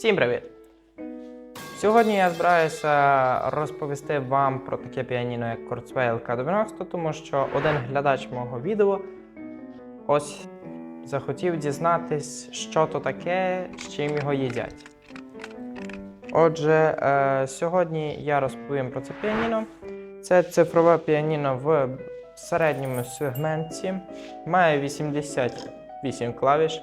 Всім привіт! Сьогодні я збираюся розповісти вам про таке піаніно, як Kurzweil K90, тому що один глядач мого відео ось захотів дізнатись, що то таке, з чим його їдять. Отже, е, сьогодні я розповім про це піаніно. Це цифрове піаніно в середньому сегменті, має 88 клавіш,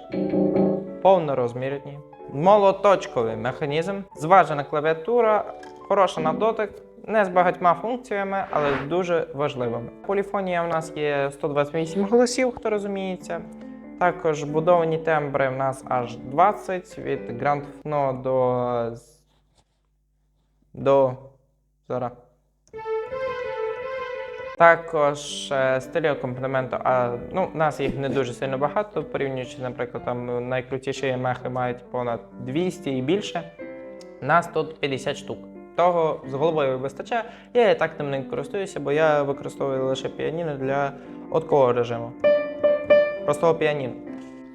повнорозмірні, молоточковий механізм, зважена клавіатура, хороша на дотик, не з багатьма функціями, але дуже важливими. Поліфонія у нас є 128 голосів, хто розуміється. Також будовані тембри в нас аж 20 від Grand Fno до. до. зараз. Також е, стилі акомпанементу, а ну, у нас їх не дуже сильно багато, порівнюючи, наприклад, там найкрутіші мехи мають понад 200 і більше. Нас тут 50 штук. Того з головою вистачає. Я і так ним не користуюся, бо я використовую лише піаніно для такого режиму. Простого піаніно.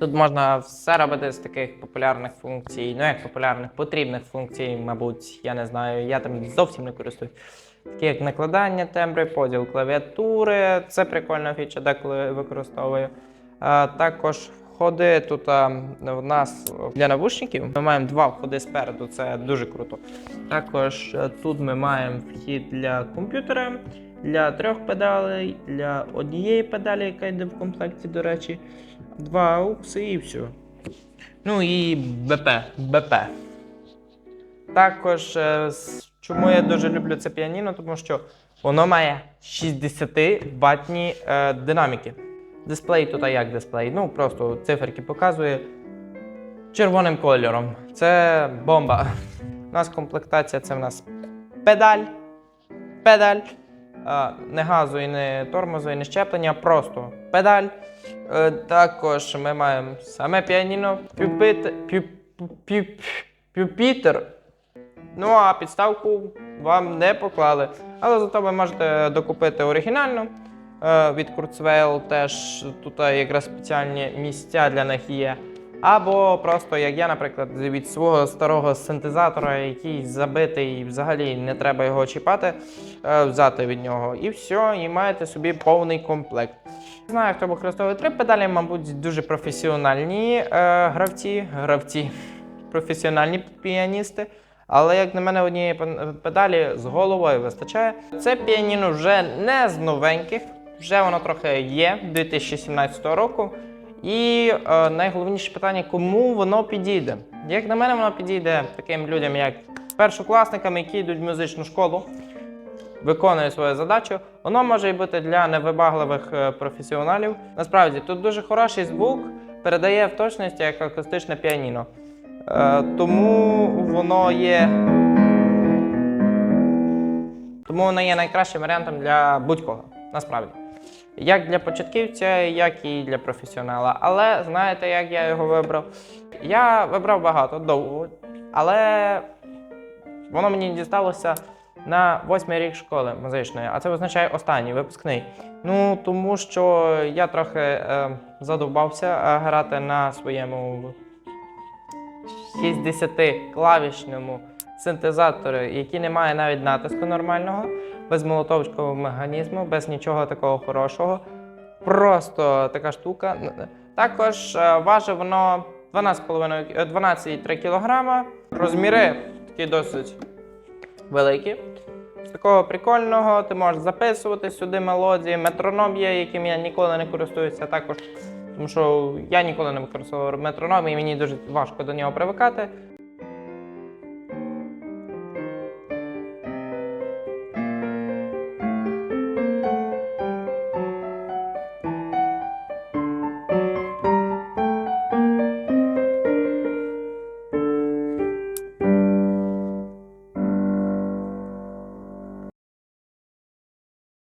Тут можна все робити з таких популярних функцій, ну як популярних, потрібних функцій, мабуть, я не знаю, я там зовсім не користуюсь. Такі як накладання тембри, поділ клавіатури. Це прикольна фіча, деколи використовую. Також входи тут в нас для навушників. Ми маємо два входи спереду, це дуже круто. Також е, тут ми маємо вхід для комп'ютера, для трьох педалей, для однієї педалі, яка йде в комплекті, до речі, два аукси і все. Ну і БП. БП. Також е, чому я дуже люблю це піаніно, тому що воно має 60 ватні е, динаміки. Дисплей тут як дисплей? Ну просто циферки показує червоним кольором. Це бомба. У нас комплектація це в нас педаль, педаль. е, Не газу і не тормозу, і не щеплення, просто педаль. Е, Також ми маємо саме піаніно, пюпітер. Ну а підставку вам не поклали. Але зато ви можете докупити оригінальну е, від Kurzweil, теж тут якраз спеціальні місця для них є. Або просто, як я, наприклад, від свого старого синтезатора, який забитий і взагалі не треба його чіпати, е, взяти від нього. І все, і маєте собі повний комплект. Знаю, хто використовує три педалі, мабуть, дуже професіональні е, гравці, гравці, професіональні піаністи. Але як на мене однієї педалі з головою вистачає. Це піаніно вже не з новеньких, вже воно трохи є 2017 року. І е, найголовніше питання, кому воно підійде. Як на мене, воно підійде таким людям, як першокласникам, які йдуть в музичну школу, виконує свою задачу. Воно може і бути для невибагливих е, професіоналів. Насправді тут дуже хороший звук, передає в точності як акустичне піаніно. Е, тому воно є. Тому воно є найкращим варіантом для будь-кого, насправді. Як для початківця, як і для професіонала. Але знаєте, як я його вибрав? Я вибрав багато довго, але воно мені дісталося на восьмий рік школи музичної, а це означає останній випускний. Ну тому що я трохи е, задовбався е, грати на своєму 60-клавішному синтезаторі, який не має навіть натиску нормального, без молотовського механізму, без нічого такого хорошого. Просто така штука. Також е, важить воно 12,5 е, 12,3 кг. Розміри такі досить великі. З такого прикольного ти можеш записувати сюди мелодії. Метроном є, яким я ніколи не користуюся також. Тому що я ніколи не використовував метроном і мені дуже важко до нього привикати.